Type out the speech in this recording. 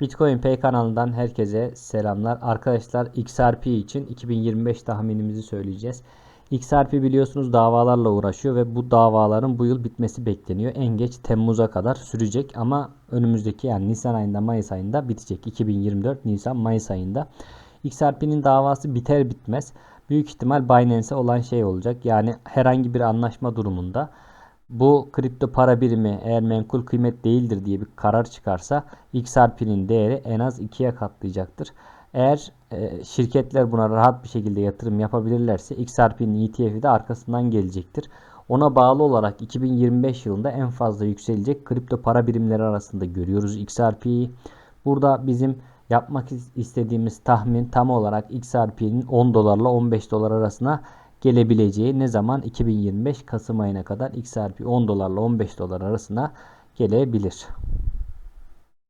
Bitcoin Pay kanalından herkese selamlar. Arkadaşlar XRP için 2025 tahminimizi söyleyeceğiz. XRP biliyorsunuz davalarla uğraşıyor ve bu davaların bu yıl bitmesi bekleniyor. En geç Temmuz'a kadar sürecek ama önümüzdeki yani Nisan ayında Mayıs ayında bitecek. 2024 Nisan Mayıs ayında. XRP'nin davası biter bitmez büyük ihtimal Binance'e olan şey olacak. Yani herhangi bir anlaşma durumunda bu kripto para birimi eğer menkul kıymet değildir diye bir karar çıkarsa XRP'nin değeri en az 2'ye katlayacaktır. Eğer e, şirketler buna rahat bir şekilde yatırım yapabilirlerse XRP'nin ETF'i de arkasından gelecektir. Ona bağlı olarak 2025 yılında en fazla yükselecek kripto para birimleri arasında görüyoruz XRP'yi. Burada bizim yapmak istediğimiz tahmin tam olarak XRP'nin 10 dolarla 15 dolar arasına gelebileceği ne zaman 2025 Kasım ayına kadar XRP 10 dolarla 15 dolar arasına gelebilir.